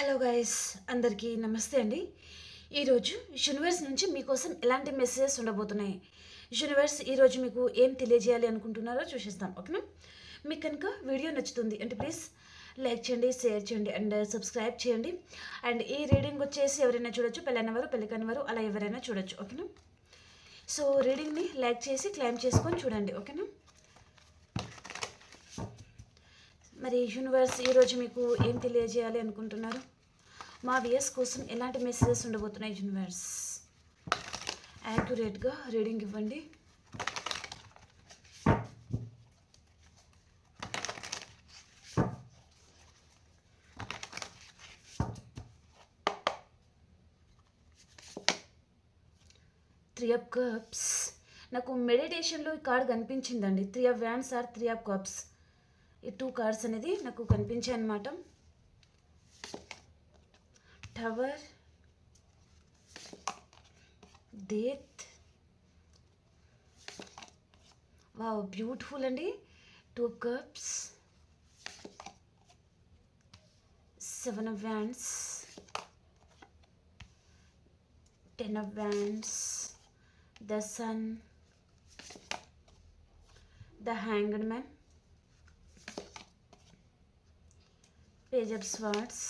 Hello guys అందరికీ నమస్తే అండి. ఈరోజు యూనివర్స్ నుంచి మీకోసం ఎలాంటి మెసేజెస్ ఉండబోతున్నాయి? యూనివర్స్ ఈరోజు మీకు ఏం తెలియజేయాలి అనుకుంటున్నారో చూసేస్తాం ఓకేనా? మీకు కనుక వీడియో నచ్చుతుంది అంటే ప్లీజ్ లైక్ చేయండి షేర్ చేయండి అండ్ సబ్స్క్రైబ్ చేయండి. అండ్ ఈ రీడింగ్ వచ్చేసి ఎవరైనా చూడొచ్చు పెళ్ళైన వారు పెళ్ళికైన వారు అలా ఎవరైనా చూడొచ్చు ఓకేనా? సో రీడింగ్ని లైక్ చేసి క్లైమ్ చేసుకొని చూడండి ఓకేనా? మరి యూనివర్స్ ఈరోజు మీకు ఏం తెలియజేయాలి అనుకుంటున్నారు? మా వియర్స్ కోసం ఎలాంటి మెసేజెస్ ఉండబోతున్నాయి యూనివర్స్ యాక్యురేట్గా రీడింగ్ ఇవ్వండి. త్రీ ఆఫ్ కప్స్ నాకు మెడిటేషన్లో ఈ కార్డ్ కనిపించిందండి. Three of wands or three of cups ఈ టూ కార్డ్స్ అనేది నాకు కనిపించాయి అన్నమాట. టవర్ డేత్ వావ్ బ్యూటిఫుల్ అండి. Two cups seven of wands ten of wands the sun the hanged man page of swords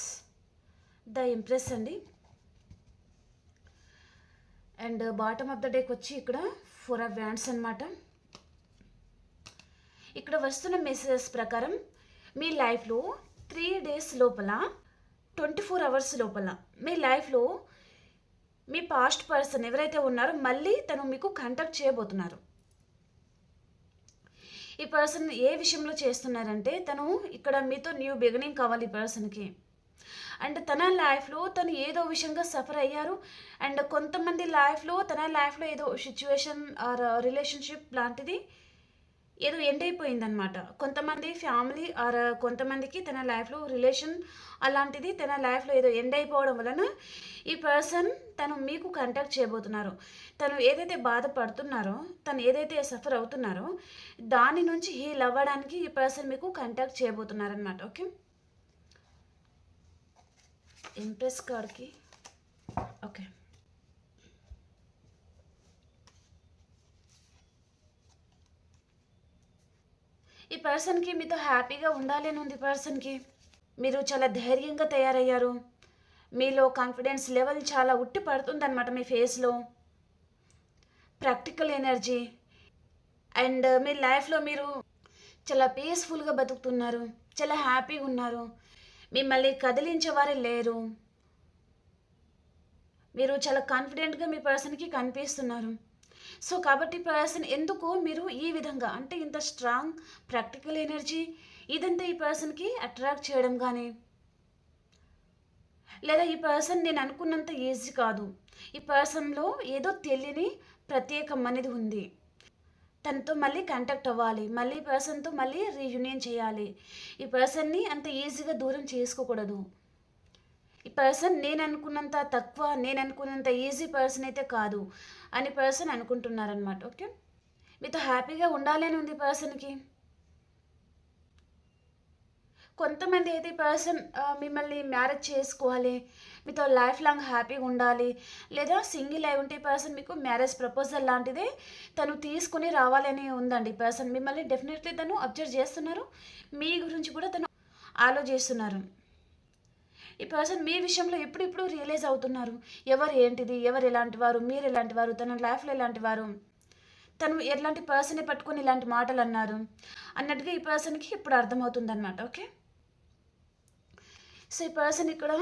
the empress అండి. And bottom of the డేకి వచ్చి ఇక్కడ ఫోర్ ఆఫ్ వ్యాండ్స్ అనమాట ఇక్కడ వస్తున్న మెసేజెస్ ప్రకారం మీ లైఫ్లో త్రీ డేస్ లోపల ట్వంటీ ఫోర్ అవర్స్ లోపల మీ లైఫ్లో మీ పాస్ట్ పర్సన్ ఎవరైతే ఉన్నారో మళ్ళీ తను మీకు కాంటాక్ట్ చేయబోతున్నారు. ఈ పర్సన్ ఏ విషయంలో చేస్తున్నారంటే తను ఇక్కడ మీతో న్యూ బిగినింగ్ కావాలి ఈ పర్సన్కి అండ్ తన లైఫ్లో తను ఏదో విషయంగా సఫర్ అయ్యారు. అండ్ కొంతమంది లైఫ్లో తన లైఫ్లో ఏదో సిచ్యువేషన్ ఆర్ రిలేషన్షిప్ లాంటిది ఏదో ఎండ్ అయిపోయిందనమాట కొంతమంది ఫ్యామిలీ ఆర్ కొంతమందికి తన లైఫ్లో రిలేషన్ అలాంటిది తన లైఫ్లో ఏదో ఎండ్ అయిపోవడం వలన ఈ పర్సన్ తను మీకు కాంటాక్ట్ చేయబోతున్నారు. తను ఏదైతే బాధపడుతున్నారో తను ఏదైతే సఫర్ అవుతున్నారో దాని నుంచి హీల్ అవ్వడానికి ఈ పర్సన్ మీకు కాంటాక్ట్ చేయబోతున్నారనమాట ఓకే ఇంప్రెస్ కార్డ్కి ఓకే ఈ పర్సన్కి మీతో హ్యాపీగా ఉండాలి అని ఉంది పర్సన్కి. మీరు చాలా ధైర్యంగా తయారయ్యారు. మీలో కాన్ఫిడెన్స్ లెవెల్ చాలా ఉట్టి పడుతుందన్నమాట మీ ఫేస్లో. Practical energy. అండ్ మీ లైఫ్లో మీరు చాలా పీస్ఫుల్గా బతుకుతున్నారు. చాలా హ్యాపీగా ఉన్నారు. మిమ్మల్ని కదిలించేవారు లేరు. మీరు చాలా కాన్ఫిడెంట్గా మీ పర్సన్కి కనిపిస్తున్నారు. సో కాబట్టి పర్సన్ ఎందుకు మీరు ఈ విధంగా అంటే ఇంత స్ట్రాంగ్ ప్రాక్టికల్ ఎనర్జీ ఇదంతా ఈ పర్సన్కి అట్రాక్ట్ చేయడం కానీ? లేదా ఈ పర్సన్ నేను అనుకున్నంత ఈజీ కాదు. ఈ పర్సన్లో ఏదో తెలియని ప్రత్యేకం అనేది ఉంది. తనతో మళ్ళీ కాంటాక్ట్ అవ్వాలి. మళ్ళీ ఈ పర్సన్తో మళ్ళీ రీయూనియన్ చేయాలి. ఈ పర్సన్ని అంత ఈజీగా దూరం చేసుకోకూడదు. ఈ పర్సన్ నేను అనుకున్నంత తక్కువ నేను అనుకున్నంత ఈజీ పర్సన్ అయితే కాదు. అని పర్సన్ అనుకుంటున్నారనమాట ఓకే మీతో హ్యాపీగా ఉండాలి అని ఉంది పర్సన్కి కొంతమంది అయితే పర్సన్ మిమ్మల్ని మ్యారేజ్ చేసుకోవాలి మీతో లైఫ్ లాంగ్ హ్యాపీగా ఉండాలి లేదా సింగిల్ అయి ఉంటే పర్సన్ మీకు మ్యారేజ్ ప్రపోజల్ లాంటిదే తను తీసుకుని రావాలని ఉందండి పర్సన్ మిమ్మల్ని డెఫినెట్లీ తను అబ్జర్వ్ చేస్తున్నారు మీ గురించి కూడా తను ఆలోచిస్తున్నారు. ఈ పర్సన్ మీ విషయంలో ఎప్పుడిప్పుడు రియలైజ్ అవుతున్నారు? ఎవరు ఏంటిది? ఎవరు ఎలాంటి వారు? మీరు ఎలాంటి వారు? తన లైఫ్లో ఎలాంటి వారు? తను ఎలాంటి పర్సన్ని పట్టుకొని ఇలాంటి మాటలు అన్నారు? అన్నట్టుగా ఈ పర్సన్కి ఇప్పుడు అర్థమవుతుంది అనమాట ఓకే సో ఈ పర్సన్ ఇక్కడ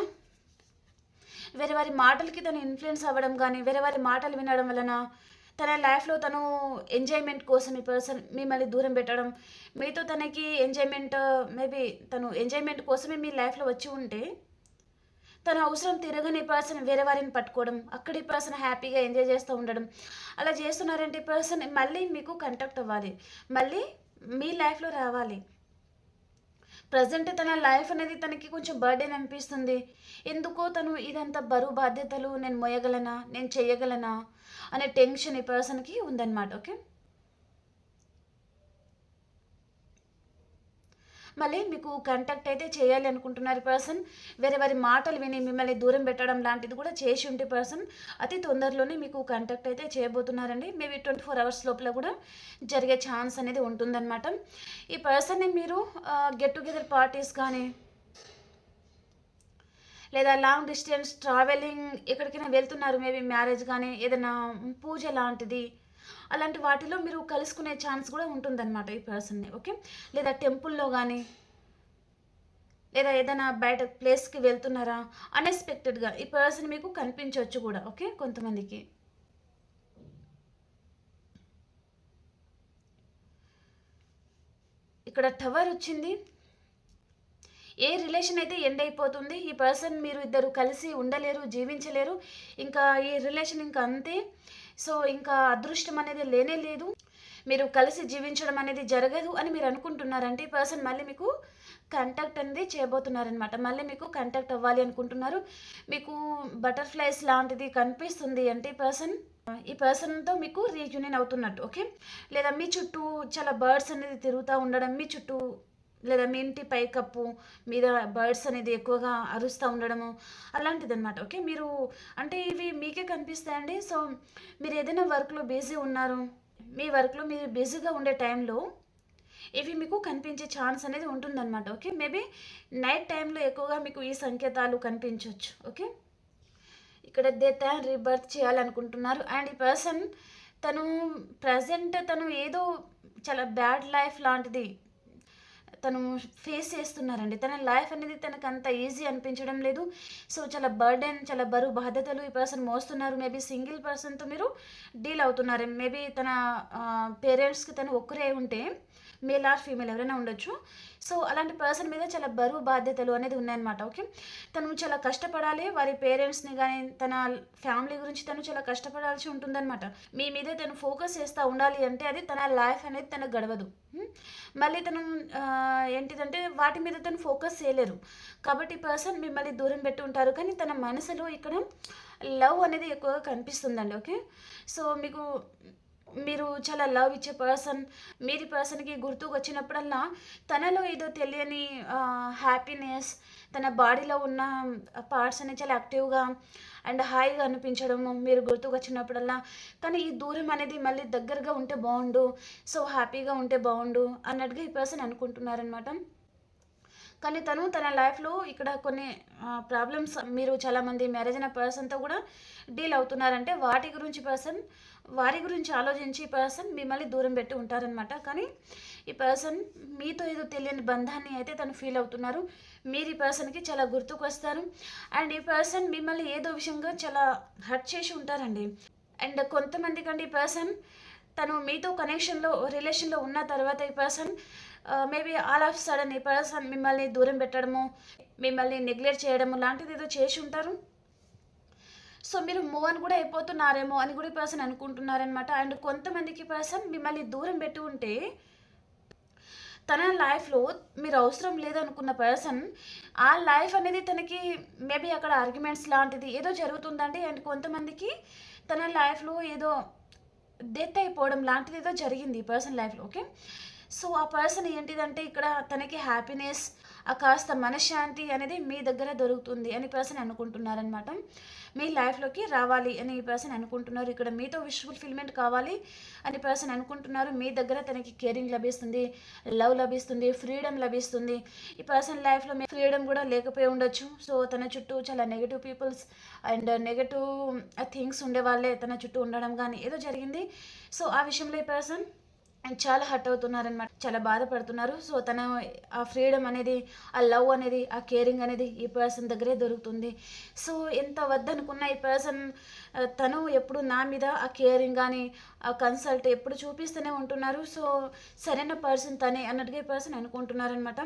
వేరే వారి మాటలకి తను ఇన్ఫ్లుయెన్స్ అవ్వడం కానీ వేరే వారి మాటలు వినడం వలన తన లైఫ్లో తను ఎంజాయ్మెంట్ కోసం ఈ పర్సన్ మిమ్మల్ని దూరం పెట్టడం మీతో తనకి ఎంజాయ్మెంట్ మేబీ తను ఎంజాయ్మెంట్ కోసమే మీ లైఫ్లో వచ్చి ఉంటే తన అవసరం తిరగని పర్సన్ వేరే వారిని పట్టుకోవడం అక్కడి పర్సన్ హ్యాపీగా ఎంజాయ్ చేస్తూ ఉండడం. అలా చేస్తున్నారంటే పర్సన్ మళ్ళీ మీకు కంటాక్ట్ అవ్వాలి. మళ్ళీ మీ లైఫ్లో రావాలి. ప్రజెంట్ తన లైఫ్ అనేది తనకి కొంచెం బర్డెన్ అనిపిస్తుంది. ఎందుకో తను ఇదంతా బరువు బాధ్యతలు నేను మోయగలనా నేను చేయగలనా అనే టెన్షన్ ఈ పర్సన్కి ఉందన్నమాట ఓకే మళ్ళీ మీకు కాంటాక్ట్ అయితే చేయాలి అనుకుంటున్నారు పర్సన్ వేరే వారి మాటలు విని మిమ్మల్ని దూరం పెట్టడం లాంటిది కూడా చేసి ఉంటే పర్సన్ అతి తొందరలోనే మీకు కాంటాక్ట్ అయితే చేయబోతున్నారండి. మేబీ ట్వంటీ ఫోర్ అవర్స్ లోపల కూడా జరిగే ఛాన్స్ అనేది ఉంటుందన్నమాట. ఈ పర్సన్ని మీరు గెట్ టుగెదర్ పార్టీస్ కానీ లేదా లాంగ్ డిస్టెన్స్ ట్రావెలింగ్ ఎక్కడికైనా వెళ్తున్నారు మేబీ మ్యారేజ్ కానీ ఏదైనా పూజ లాంటిది అలాంటి వాటిలో మీరు కలుసుకునే ఛాన్స్ కూడా ఉంటుందన్నమాట ఈ పర్సన్ని ఓకే? లేదా టెంపుల్లో కానీ లేదా ఏదైనా బయట ప్లేస్కి వెళ్తున్నారా? అన్ఎక్స్పెక్టెడ్గా ఈ పర్సన్ మీకు కనిపించవచ్చు కూడా ఓకే? కొంతమందికి. ఇక్కడ టవర్ వచ్చింది. ఏ రిలేషన్ అయితే ఎండ్ అయిపోతుంది ఈ పర్సన్ మీరు ఇద్దరు కలిసి ఉండలేరు జీవించలేరు ఇంకా ఈ రిలేషన్ ఇంకా అంతే. సో ఇంకా అదృష్టం అనేది లేనే లేదు. మీరు కలిసి జీవించడం అనేది జరగదు అని మీరు అనుకుంటున్నారంటే ఈ పర్సన్ మళ్ళీ మీకు కాంటాక్ట్ అనేది చేయబోతున్నారనమాట మళ్ళీ మీకు కాంటాక్ట్ అవ్వాలి అనుకుంటున్నారు. మీకు బటర్ఫ్లైస్ లాంటిది కనిపిస్తుంది అంటే ఈ పర్సన్ ఈ పర్సన్తో మీకు రీయూనియన్ అవుతున్నట్టు ఓకే? లేదా మీ చుట్టూ చాలా బర్డ్స్ అనేది తిరుగుతూ ఉండడం మీ చుట్టూ లేదా మీ ఇంటి పైకప్పు మీద బర్డ్స్ అనేది ఎక్కువగా అరుస్తూ ఉండడము అలాంటిది అనమాట ఓకే? మీరు అంటే ఇవి మీకే కనిపిస్తాయండి. సో మీరు ఏదైనా వర్క్లో బిజీ ఉన్నారు మీ వర్క్లో మీరు బిజీగా ఉండే టైంలో ఇవి మీకు కనిపించే ఛాన్స్ అనేది ఉంటుందన్నమాట ఓకే? మేబీ నైట్ టైంలో ఎక్కువగా మీకు ఈ సంకేతాలు కనిపించవచ్చు ఓకే? ఇక్కడ డెత్ అండ్ రీబర్త్ చేయాలనుకుంటున్నారు. అండ్ ఈ పర్సన్ తను ప్రజెంట్ తను ఏదో చాలా బ్యాడ్ లైఫ్ లాంటిది తను ఫేస్ చేస్తున్నారండి. తన లైఫ్ అనేది తనకు అంత ఈజీ అనిపించడం లేదు. సో చాలా బర్డెన్ చాలా బరువు బాధ్యతలు ఈ పర్సన్ మోస్తున్నారు. మేబీ సింగిల్ పర్సన్తో మీరు డీల్ అవుతున్నారు. మేబీ తన పేరెంట్స్కి తను ఒక్కరే ఉంటే మేల్ ఆర్ ఫీమేల్ ఎవరైనా ఉండొచ్చు. సో అలాంటి పర్సన్ మీద చాలా బరువు బాధ్యతలు అనేది ఉన్నాయన్నమాట ఓకే తను చాలా కష్టపడాలి వారి పేరెంట్స్ని కానీ తన ఫ్యామిలీ గురించి తను చాలా కష్టపడాల్సి ఉంటుందన్నమాట. మీ మీదే తను ఫోకస్ చేస్తూ ఉండాలి అంటే అది తన లైఫ్ అనేది తనకు గడవదు hmm? మళ్ళీ తను ఏంటిదంటే వాటి మీద తను ఫోకస్ చేయలేరు. కాబట్టి పర్సన్ మిమ్మల్ని దూరం పెట్టి ఉంటారు కానీ తన మనసులో ఇక్కడ లవ్ అనేది ఎక్కువగా కనిపిస్తుందండి ఓకే సో మీకు మీరు చాలా లవ్ ఇచ్చే పర్సన్ మీరు పర్సన్కి గుర్తుకు వచ్చినప్పుడల్లా తనలో ఏదో తెలియని హ్యాపీనెస్ తన బాడీలో ఉన్న పార్ట్స్ అనేవి చాలా యాక్టివ్గా అండ్ హాయిగా అనిపించడము మీరు గుర్తుకు వచ్చినప్పుడల్లా. కానీ ఈ దూరం అనేది మళ్ళీ దగ్గరగా ఉంటే బాగుండు సో హ్యాపీగా ఉంటే బాగుండు అన్నట్టుగా ఈ పర్సన్ అనుకుంటున్నారనమాట కానీ తను తన లైఫ్లో ఇక్కడ కొన్ని ప్రాబ్లమ్స్ మీరు చాలామంది మ్యారేజ్ అయిన పర్సన్తో కూడా డీల్ అవుతున్నారంటే వాటి గురించి పర్సన్ వారి గురించి ఆలోచించి ఈ పర్సన్ మిమ్మల్ని దూరం పెట్టి ఉంటారనమాట కానీ ఈ పర్సన్ మీతో ఏదో తెలియని బంధాన్ని అయితే తను ఫీల్ అవుతున్నారు. మీరు ఈ పర్సన్కి చాలా గుర్తుకు వస్తారు. అండ్ ఈ పర్సన్ మిమ్మల్ని ఏదో విషయంగా చాలా హర్ట్ చేసి ఉంటారండి. అండ్ కొంతమంది కంటే ఈ పర్సన్ తను మీతో కనెక్షన్లో రిలేషన్లో ఉన్న తర్వాత ఈ person maybe all of sudden ఈ పర్సన్ మిమ్మల్ని దూరం పెట్టడము మిమ్మల్ని నెగ్లెక్ట్ చేయడము లాంటిది ఏదో చేసి ఉంటారు? సో మీరు మూవ్ అని కూడా అయిపోతున్నారేమో అని కూడా ఈ పర్సన్ అనుకుంటున్నారనమాట అండ్ కొంతమందికి పర్సన్ మిమ్మల్ని దూరం పెట్టి ఉంటే తన లైఫ్లో మీరు అవసరం లేదనుకున్న పర్సన్ ఆ లైఫ్ అనేది తనకి మేబీ అక్కడ ఆర్గ్యుమెంట్స్ లాంటిది ఏదో జరుగుతుందండి. అండ్ కొంతమందికి తన లైఫ్లో ఏదో డెత్ అయిపోవడం లాంటిది ఏదో జరిగింది ఈ పర్సన్ లైఫ్లో ఓకే సో ఆ పర్సన్ ఏంటిదంటే ఇక్కడ తనకి హ్యాపీనెస్ ఆ కాస్త మనశ్శాంతి అనేది మీ దగ్గర దొరుకుతుంది అని పర్సన్ అనుకుంటున్నారనమాట మీ లైఫ్లోకి రావాలి అని ఈ పర్సన్ అనుకుంటున్నారు. ఇక్కడ మీతో విష్ ఫుల్ఫిల్మెంట్ కావాలి అని పర్సన్ అనుకుంటున్నారు. మీ దగ్గర తనకి కేరింగ్ లభిస్తుంది లవ్ లభిస్తుంది ఫ్రీడమ్ లభిస్తుంది. ఈ పర్సన్ లైఫ్లో మీ ఫ్రీడమ్ కూడా లేకపోయి ఉండొచ్చు. సో తన చుట్టూ చాలా negative peoples and negative things ఉండేవాళ్ళే తన చుట్టూ ఉండడం కానీ ఏదో జరిగింది. సో ఆ విషయంలో ఈ పర్సన్ చాలా హర్ట్ అవుతున్నారనమాట చాలా బాధపడుతున్నారు. సో తన ఆ ఫ్రీడమ్ అనేది ఆ లవ్ అనేది ఆ కేరింగ్ అనేది ఈ పర్సన్ దగ్గరే దొరుకుతుంది. సో ఎంత వద్దనుకున్న ఈ పర్సన్ తను ఎప్పుడు నా మీద ఆ కేరింగ్ కానీ ఆ కన్సల్ట్ ఎప్పుడు చూపిస్తూనే ఉంటున్నారు. సో సరైన పర్సన్ తనే అన్నట్టుగా ఈ పర్సన్ అనుకుంటున్నారనమాట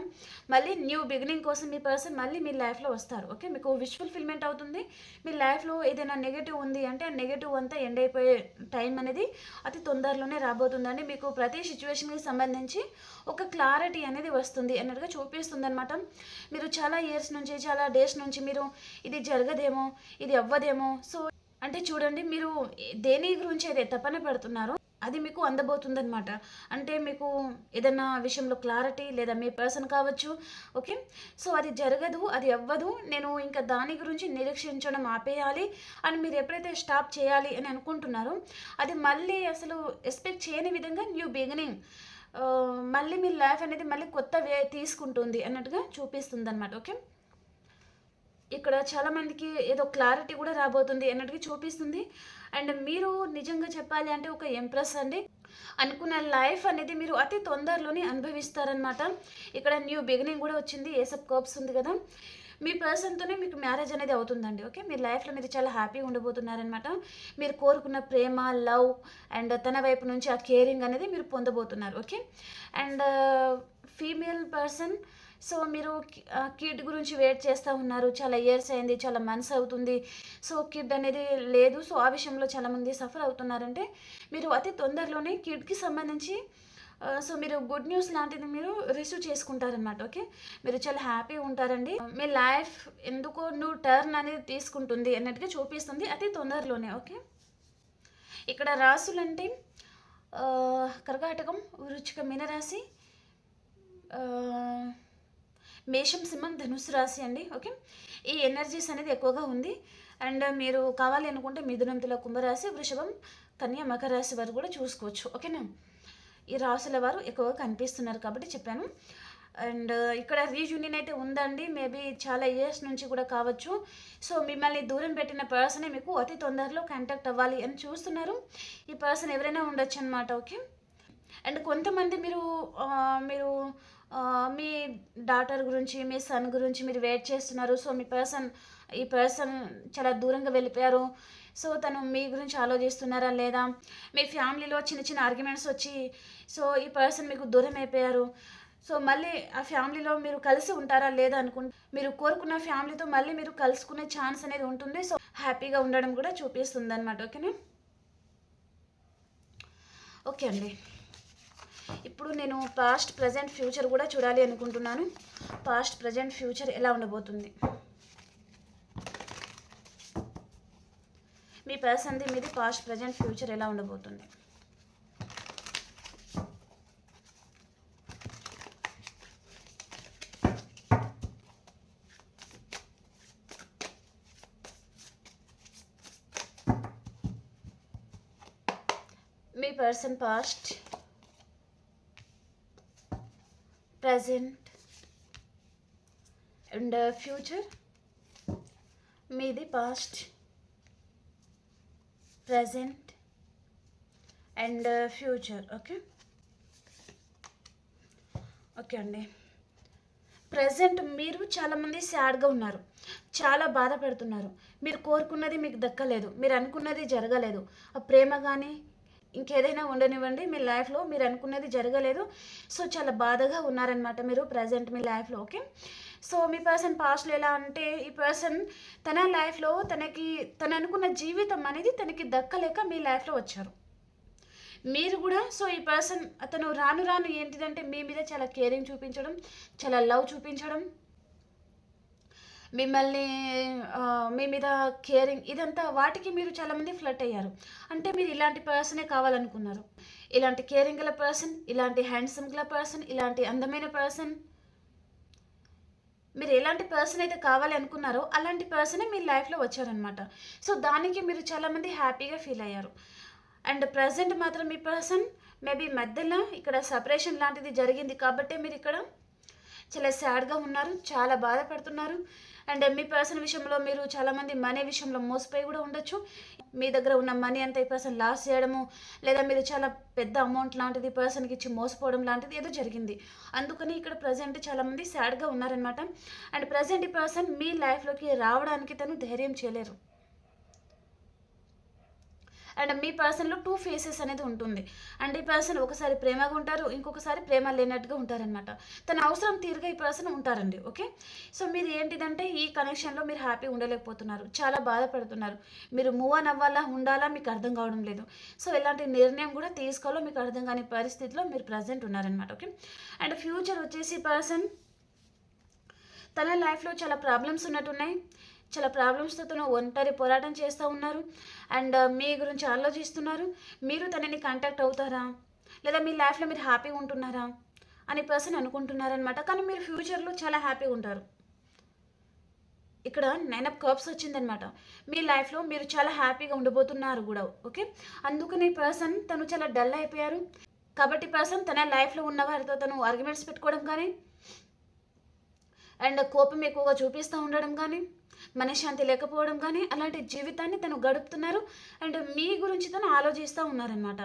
మళ్ళీ న్యూ బిగినింగ్ కోసం మీ పర్సన్ మళ్ళీ మీ లైఫ్లో వస్తారు. ఓకే? మీకు విష్ ఫుల్ఫిల్మెంట్ అవుతుంది. మీ లైఫ్లో ఏదైనా నెగిటివ్ ఉంది అంటే ఆ నెగిటివ్ అంతా ఎండ్ అయిపోయే టైం అనేది అతి తొందరలోనే రాబోతుందండి. మీకు ప్రతి సిచ్యువేషన్కి సంబంధించి ఒక క్లారిటీ అనేది వస్తుంది అన్నట్టుగా చూపిస్తుంది అనమాట మీరు చాలా ఇయర్స్ నుంచి చాలా డేస్ నుంచి మీరు ఇది జరగదేమో ఇది అవ్వదేమో సో అంటే చూడండి మీరు దేని గురించి అయితే తపన పడుతున్నారో అది మీకు అందబోతుందనమాట అంటే మీకు ఏదైనా విషయంలో క్లారిటీ లేదా మీ పర్సన్ కావచ్చు ఓకే సో అది జరగదు అది అవ్వదు. నేను ఇంకా దాని గురించి నిరీక్షించడం ఆపేయాలి అని మీరు ఎప్పుడైతే స్టాప్ చేయాలి అని అనుకుంటున్నారో అది మళ్ళీ అసలు ఎక్స్పెక్ట్ చేయని విధంగా న్యూ బిగినింగ్ మళ్ళీ మీ లైఫ్ అనేది మళ్ళీ కొత్త వే తీసుకుంటుంది అన్నట్టుగా చూపిస్తుంది అనమాట ఓకే ఇక్కడ చాలామందికి ఏదో క్లారిటీ కూడా రాబోతుంది అన్నట్టుగా చూపిస్తుంది. అండ్ మీరు నిజంగా చెప్పాలి అంటే ఒక ఎంప్రెస్ అండి. అనుకున్న లైఫ్ అనేది మీరు అతి తొందరలోనే అనుభవిస్తారనమాట ఇక్కడ న్యూ బిగినింగ్ కూడా వచ్చింది. ఏసప్ కర్బ్స్ ఉంది కదా. మీ పర్సన్తోనే మీకు మ్యారేజ్ అనేది అవుతుందండి. ఓకే? మీ లైఫ్లో మీరు చాలా హ్యాపీగా ఉండబోతున్నారనమాట మీరు కోరుకున్న ప్రేమ లవ్ అండ్ తన వైపు నుంచి ఆ కేరింగ్ అనేది మీరు పొందబోతున్నారు. Okay? And female person so మీరు కిడ్ గురించి వెయిట్ చేస్తూ ఉన్నారు. చాలా ఇయర్స్ అయింది చాలా మంత్స్ అవుతుంది. సో కిడ్ అనేది లేదు. సో ఆ విషయంలో చాలామంది సఫర్ అవుతున్నారంటే మీరు అతి తొందరలోనే కిడ్కి సంబంధించి సో మీరు గుడ్ న్యూస్ లాంటిది మీరు రిసీవ్ చేసుకుంటారనమాట ఓకే మీరు చాలా హ్యాపీ ఉంటారండి. మీ లైఫ్ ఎందుకో నువ్వు టర్న్ అనేది తీసుకుంటుంది అన్నట్టుగా చూపిస్తుంది అతి తొందరలోనే ఓకే ఇక్కడ రాసులంటే కర్కాటకం వృచ్చిక మీనరాశి మేషం సింహం ధనుసు రాశి అండి ఓకే? ఈ ఎనర్జీస్ అనేది ఎక్కువగా ఉంది. అండ్ మీరు కావాలి అనుకుంటే మిథునంతుల కుంభరాశి వృషభం కన్యా మకర రాశి వారు కూడా చూసుకోవచ్చు ఓకేనా? ఈ రాశుల వారు ఎక్కువగా కనిపిస్తున్నారు కాబట్టి చెప్పాను. అండ్ ఇక్కడ రీయూనియన్ అయితే ఉందండి మేబీ చాలా ఇయర్స్ నుంచి కూడా కావచ్చు. సో మిమ్మల్ని దూరం పెట్టిన పర్సనే మీకు అతి తొందరలో కాంటాక్ట్ అవ్వాలి అని చూస్తున్నారు. ఈ పర్సన్ ఎవరైనా ఉండొచ్చు అనమాట ఓకే? అండ్ కొంతమంది మీరు మీరు మీ డాటర్ గురించి మీ సన్ గురించి మీరు వెయిట్ చేస్తున్నారు. సో మీ పర్సన్ ఈ పర్సన్ చాలా దూరంగా వెళ్ళిపోయారు. సో తను మీ గురించి ఆలోచిస్తున్నారా లేదా? మీ ఫ్యామిలీలో చిన్న చిన్న ఆర్గ్యుమెంట్స్ వచ్చి సో ఈ పర్సన్ మీకు దూరం అయిపోయారు. సో మళ్ళీ ఆ ఫ్యామిలీలో మీరు కలిసి ఉంటారా లేదా అనుకుంటే మీరు కోరుకున్న ఫ్యామిలీతో మళ్ళీ మీరు కలుసుకునే ఛాన్స్ అనేది ఉంటుంది. సో హ్యాపీగా ఉండడం కూడా చూపిస్తుంది అనమాట ఓకేనా? ఓకే అండి. ఇప్పుడు నేను పాస్ట్ ప్రజెంట్ ఫ్యూచర్ కూడా చూడాలి అనుకుంటున్నాను. పాస్ట్ ప్రజెంట్ ఫ్యూచర్ ఎలా ఉండబోతుంది? మీ పర్సన్ది మీది పాస్ట్ ప్రజెంట్ ఫ్యూచర్ ఎలా ఉండబోతుంది? మీ person past present and future మీది past present and future okay okay అండి. ప్రజెంట్ మీరు చాలామంది సాడ్గా ఉన్నారు. చాలా బాధపడుతున్నారు మీరు కోరుకున్నది మీకు దక్కలేదు. మీరు అనుకున్నది జరగలేదు. ఆ ప్రేమ కానీ ఇంకేదైనా ఉండనివ్వండి మీ లైఫ్లో మీరు అనుకున్నది జరగలేదు. సో చాలా బాధగా ఉన్నారనమాట మీరు ప్రజెంట్ మీ లైఫ్లో ఓకే? సో మీ పర్సన్ పాస్ట్లో ఎలా అంటే ఈ పర్సన్ తన లైఫ్లో తనకి తను అనుకున్న జీవితం అనేది తనకి దక్కలేక మీ లైఫ్లో వచ్చారు. మీరు కూడా సో ఈ పర్సన్ అతను రాను రాను ఏంటిదంటే మీ మీద చాలా కేరింగ్ చూపించడం చాలా లవ్ చూపించడం మిమ్మల్ని మీ మీద కేరింగ్ ఇదంతా వాటికి మీరు చాలామంది ఫ్లట్ అయ్యారు. అంటే మీరు ఇలాంటి పర్సనే కావాలనుకున్నారు. ఇలాంటి కేరింగ్ గల పర్సన్ ఇలాంటి హ్యాండ్సమ్ గల పర్సన్ ఇలాంటి అందమైన పర్సన్ మీరు ఎలాంటి పర్సన్ అయితే కావాలి అనుకున్నారో అలాంటి పర్సనే మీ లైఫ్లో వచ్చారనమాట సో దానికి మీరు చాలామంది హ్యాపీగా ఫీల్ అయ్యారు. అండ్ ప్రజెంట్ మాత్రం మీ పర్సన్ మేబీ మధ్యలో ఇక్కడ సపరేషన్ లాంటిది జరిగింది కాబట్టి మీరు ఇక్కడ చాలా సాడ్గా ఉన్నారు చాలా బాధపడుతున్నారు. అండ్ మీ పర్సన్ విషయంలో మీరు చాలామంది మనీ విషయంలో మోసపోయి కూడా ఉండొచ్చు. మీ దగ్గర ఉన్న మనీ అంతా ఈ పర్సన్ లాస్ చేయడము లేదా మీరు చాలా పెద్ద అమౌంట్ లాంటిది పర్సన్కి ఇచ్చి మోసపోవడం లాంటిది ఏదో జరిగింది. అందుకని ఇక్కడ ప్రజెంట్ చాలామంది సాడ్గా ఉన్నారనమాట అండ్ ప్రజెంట్ ఈ పర్సన్ మీ లైఫ్లోకి రావడానికి తను ధైర్యం చేయలేరు. అండ్ మీ పర్సన్లో టూ ఫేసెస్ అనేది ఉంటుంది. అండ్ ఈ పర్సన్ ఒకసారి ప్రేమగా ఉంటారు ఇంకొకసారి ప్రేమ లేనట్టుగా ఉంటారనమాట తన అవసరం తీరుగా ఈ పర్సన్ ఉంటారండి ఓకే? సో మీరు ఏంటిదంటే ఈ కనెక్షన్లో మీరు హ్యాపీ ఉండలేకపోతున్నారు చాలా బాధపడుతున్నారు. మీరు మూవ్ అన్ అవ్వాలా ఉండాలా మీకు అర్థం కావడం లేదు. సో ఇలాంటి నిర్ణయం కూడా తీసుకోవాలో మీకు అర్థం కాని పరిస్థితిలో మీరు ప్రజెంట్ ఉన్నారనమాట ఓకే? అండ్ ఫ్యూచర్ వచ్చేసి పర్సన్ తన లైఫ్లో చాలా ప్రాబ్లమ్స్ ఉన్నట్టున్నాయి. చాలా ప్రాబ్లమ్స్తో తను ఒంటరి పోరాటం చేస్తూ ఉన్నారు. అండ్ uh, మీ గురించి ఆలోచిస్తున్నారు. మీరు తనని కాంటాక్ట్ అవుతారా? లేదా మీ లైఫ్లో మీరు హ్యాపీగా ఉంటున్నారా? అనే పర్సన్ అనుకుంటున్నారనమాట కానీ మీరు ఫ్యూచర్లో చాలా హ్యాపీగా ఉంటారు. ఇక్కడ నైన్ అప్ కప్స్ వచ్చిందనమాట మీ లైఫ్లో మీరు చాలా హ్యాపీగా ఉండబోతున్నారు కూడా ఓకే అందుకని పర్సన్ తను చాలా డల్ అయిపోయారు. కాబట్టి పర్సన్ తన లైఫ్లో ఉన్న వారితో తను ఆర్గ్యుమెంట్స్ పెట్టుకోవడం కానీ అండ్ కోపం ఎక్కువగా చూపిస్తూ ఉండడం కానీ మనశ్శాంతి లేకపోవడం కానీ అలాంటి జీవితాన్ని తను గడుపుతున్నారు. అండ్ మీ గురించి తను ఆలోచిస్తూ ఉన్నారనమాట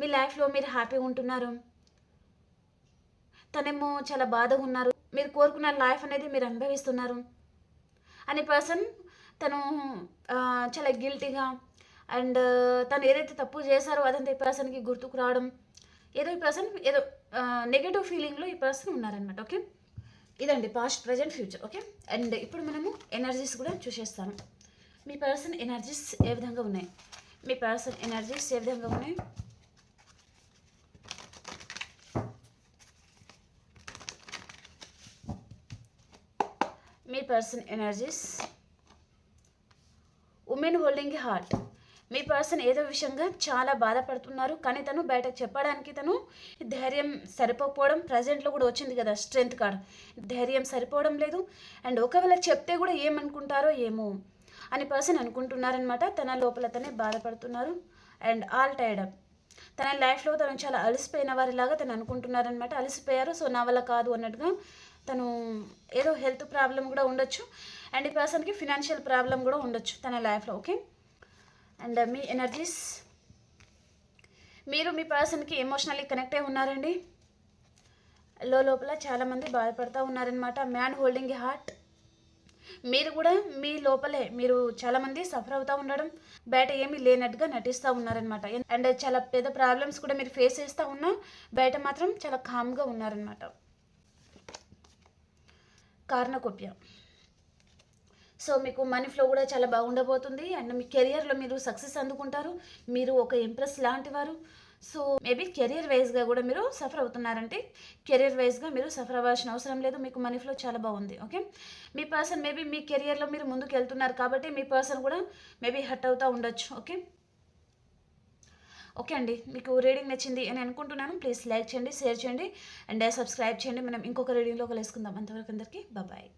మీ లైఫ్లో మీరు హ్యాపీగా ఉంటున్నారు. తనేమో చాలా బాధగా ఉన్నారు. మీరు కోరుకున్న లైఫ్ అనేది మీరు అనుభవిస్తున్నారు. అనే పర్సన్ తను చాలా గిల్టీగా అండ్ తను ఏదైతే తప్పు చేశారో అదంతా ఈ పర్సన్కి గుర్తుకు రావడం. ఏదో ఈ పర్సన్ ఏదో నెగిటివ్ ఫీలింగ్లో ఈ పర్సన్ ఉన్నారనమాట ఓకే? ఇదండి past present future okay and ఇప్పుడు మనము ఎనర్జీస్ కూడా చూసేస్తాము. మీ పర్సన్ ఎనర్జీస్ ఏ విధంగా ఉన్నాయి? మీ పర్సన్ ఎనర్జీస్ ఏ విధంగా ఉన్నాయి? మీ person energies women holding heart మీ పర్సన్ ఏదో విషయంగా చాలా బాధపడుతున్నారు కానీ తను బయటకు చెప్పడానికి తను ధైర్యం సరిపోకపోవడం ప్రజెంట్లో కూడా వచ్చింది కదా స్ట్రెంగ్త్ కార్డ్ ధైర్యం సరిపోవడం లేదు. అండ్ ఒకవేళ చెప్తే కూడా ఏమనుకుంటారో ఏమో అని పర్సన్ అనుకుంటున్నారనమాట తన లోపల తనే బాధపడుతున్నారు. అండ్ ఆల్ టైర్డ్ అప్ తన లైఫ్లో తను చాలా అలసిపోయిన వారిలాగా తను అనుకుంటున్నారనమాట అలసిపోయారు. సో నా వల్ల కాదు అన్నట్టుగా తను ఏదో హెల్త్ ప్రాబ్లం కూడా ఉండొచ్చు. అండ్ ఈ పర్సన్కి ఫినాన్షియల్ ప్రాబ్లం కూడా ఉండొచ్చు తన లైఫ్లో ఓకే అండ్ మీ ఎనర్జీస్ మీరు మీ పర్సన్కి ఎమోషనల్లీ కనెక్ట్ అయి ఉన్నారండి? లో లోపల చాలామంది బాధపడుతూ ఉన్నారనమాట మ్యాన్ హోల్డింగ్ ఏ హార్ట్ మీరు కూడా మీ లోపలే. మీరు చాలామంది సఫర్ అవుతూ ఉండడం బయట ఏమీ లేనట్టుగా నటిస్తూ ఉన్నారనమాట అండ్ చాలా పెద్ద ప్రాబ్లమ్స్ కూడా మీరు ఫేస్ చేస్తూ ఉన్నా బయట మాత్రం చాలా కామ్గా ఉన్నారనమాట కారణకోప్యం. సో మీకు మనీ ఫ్లో కూడా చాలా బాగుండబోతుంది. అండ్ మీ కెరియర్లో మీరు సక్సెస్ అందుకుంటారు. మీరు ఒక ఇంప్రెస్ లాంటి వారు సో మేబీ కెరియర్ వైజ్గా కూడా మీరు సఫర్ అవుతున్నారంటే కెరియర్ వైజ్గా మీరు సఫర్ అవ్వాల్సిన అవసరం లేదు. మీకు మనీ ఫ్లో చాలా బాగుంది. ఓకే మీ పర్సన్ మేబీ మీ కెరియర్లో మీరు ముందుకు వెళ్తున్నారు కాబట్టి మీ పర్సన్ కూడా మేబీ హర్ట్ అవుతూ ఉండొచ్చు. ఓకే ఓకే అండి. మీకు రీడింగ్ నచ్చింది అని అనుకుంటున్నాను. ప్లీజ్ లైక్ చేయండి షేర్ చేయండి. అండ్ సబ్స్క్రైబ్ చేయండి. మనం ఇంకొక రీడింగ్లో కలుసుకుందాం. అంతవరకు అందరికీ బాయ్